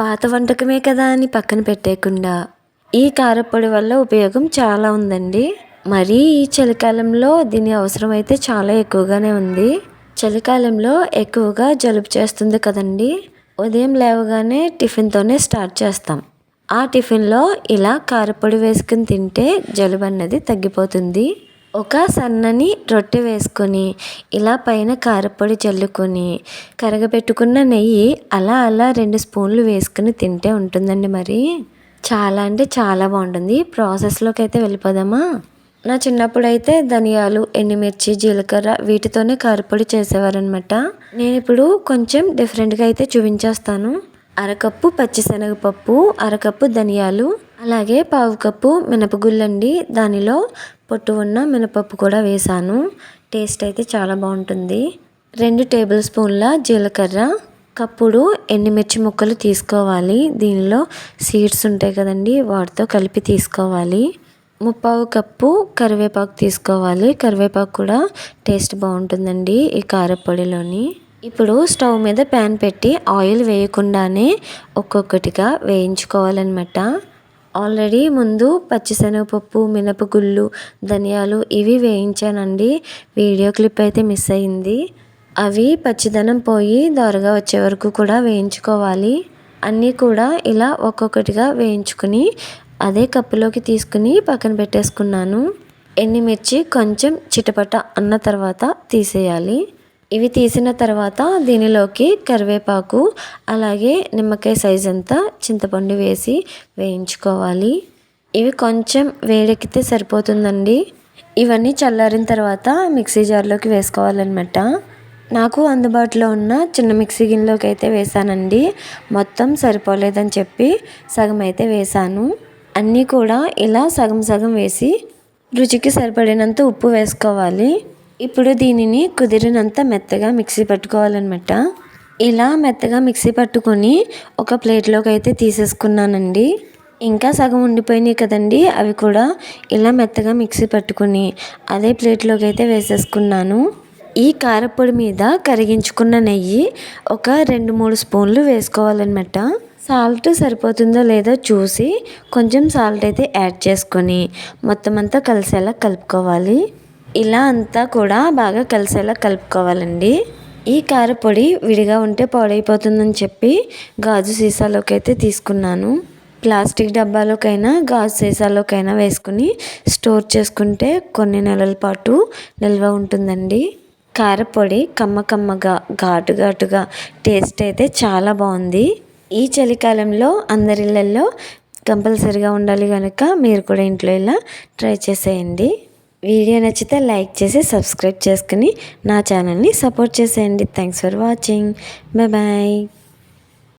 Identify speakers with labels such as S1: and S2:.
S1: పాత వంటకమే కదా అని పక్కన పెట్టేయకుండా ఈ కారపొడి వల్ల ఉపయోగం చాలా ఉందండి. మరీ ఈ చలికాలంలో దీని అవసరం అయితే చాలా ఎక్కువగానే ఉంది. చలికాలంలో ఎక్కువగా జలుబు చేస్తుంది కదండి. ఉదయం లేవగానే టిఫిన్తోనే స్టార్ట్ చేస్తాం. ఆ టిఫిన్లో ఇలా కారపొడి వేసుకుని తింటే జలుబు అన్నది తగ్గిపోతుంది. ఒక సన్నని రొట్టె వేసుకొని ఇలా పైన కారపొడి చల్లుకొని కరగపెట్టుకున్న నెయ్యి అలా అలా రెండు స్పూన్లు వేసుకుని తింటే ఉంటుందండి మరి. చాలా అంటే చాలా బాగుంటుంది. ప్రాసెస్లోకి అయితే వెళ్ళిపోదామా? నా చిన్నప్పుడు అయితే ధనియాలు ఎండుమిర్చి జీలకర్ర వీటితోనే కారపొడి చేసేవారనమాట. నేను ఇప్పుడు కొంచెం డిఫరెంట్గా అయితే చూపించేస్తాను. అరకప్పు పచ్చిశనగపప్పు అరకప్పు ధనియాలు అలాగే పావు కప్పు మినపగుళ్ళండి దానిలో పొట్టు ఉన్న మినపప్పు కూడా వేసాను. టేస్ట్ అయితే చాలా బాగుంటుంది. రెండు టేబుల్ స్పూన్ల జీలకర్ర. కప్పుడు ఎండుమిర్చి ముక్కలు తీసుకోవాలి. దీనిలో సీడ్స్ ఉంటాయి కదండి వాటితో కలిపి తీసుకోవాలి. ముప్పావు కప్పు కరివేపాకు తీసుకోవాలి. కరివేపాకు కూడా టేస్ట్ బాగుంటుందండి ఈ కారపొడిలోని. ఇప్పుడు స్టవ్ మీద ప్యాన్ పెట్టి ఆయిల్ వేయకుండానే ఒక్కొక్కటిగా వేయించుకోవాలన్నమాట. ఆల్రెడీ ముందు పచ్చిశనగపప్పు మినపగుళ్ళు ధనియాలు ఇవి వేయించానండి. వీడియో క్లిప్ అయితే మిస్ అయింది. అవి పచ్చిదనం పోయి దోరగా వచ్చే వరకు కూడా వేయించుకోవాలి. అన్నీ కూడా ఇలా ఒక్కొక్కటిగా వేయించుకుని అదే కప్పులోకి తీసుకుని పక్కన పెట్టేసుకున్నాను. ఎండుమిర్చి కొంచెం చిటపట అన్న తర్వాత తీసేయాలి. ఇవి తీసిన తర్వాత దీనిలోకి కరివేపాకు అలాగే నిమ్మకాయ సైజ్ అంతా చింతపండు వేసి వేయించుకోవాలి. ఇవి కొంచెం వేడెక్కితే సరిపోతుందండి. ఇవన్నీ చల్లారిన తర్వాత మిక్సీ జార్లోకి వేసుకోవాలన్నమాట. నాకు అందుబాటులో ఉన్న చిన్న మిక్సీ గిన్నెలోకి అయితే వేసానండి. మొత్తం సరిపోలేదని చెప్పి సగం అయితే వేసాను. అన్నీ కూడా ఇలా సగం సగం వేసి రుచికి సరిపడినంత ఉప్పు వేసుకోవాలి. ఇప్పుడు దీనిని కుదిరినంత మెత్తగా మిక్సీ పట్టుకోవాలన్నమాట. ఇలా మెత్తగా మిక్సీ పట్టుకొని ఒక ప్లేట్లోకి అయితే తీసేసుకున్నానండి. ఇంకా సగం ఉండిపోయినాయి కదండి అవి కూడా ఇలా మెత్తగా మిక్సీ పట్టుకుని అదే ప్లేట్లోకి అయితే వేసేసుకున్నాను. ఈ కారపొడి మీద కరిగించుకున్న నెయ్యి ఒక రెండు మూడు స్పూన్లు వేసుకోవాలన్నమాట. సాల్ట్ సరిపోతుందో లేదో చూసి కొంచెం సాల్ట్ అయితే యాడ్ చేసుకొని మొత్తం అంతా కలిసేలా కలుపుకోవాలి. ఇలా అంతా కూడా బాగా కలిసేలా కలుపుకోవాలండి. ఈ కారపొడి విడిగా ఉంటే పాడైపోతుందని చెప్పి గాజు సీసాలోకి అయితే తీసుకున్నాను. ప్లాస్టిక్ డబ్బాలోకైనా గాజు సీసాలోకైనా వేసుకుని స్టోర్ చేసుకుంటే కొన్ని నెలల పాటు నిల్వ ఉంటుందండి. కారపొడి కమ్మ కమ్మగా ఘాటు ఘాటుగా టేస్ట్ అయితే చాలా బాగుంది. ఈ చలికాలంలో అందరిళ్ళల్లో కంపల్సరిగా ఉండాలి కనుక మీరు కూడా ఇంట్లో ఇలా ట్రై చేసేయండి. వీడియో నచ్చితే లైక్ చేసి సబ్స్క్రైబ్ చేసుకుని నా ఛానల్ని సపోర్ట్ చేసేయండి. Thanks for watching bye bye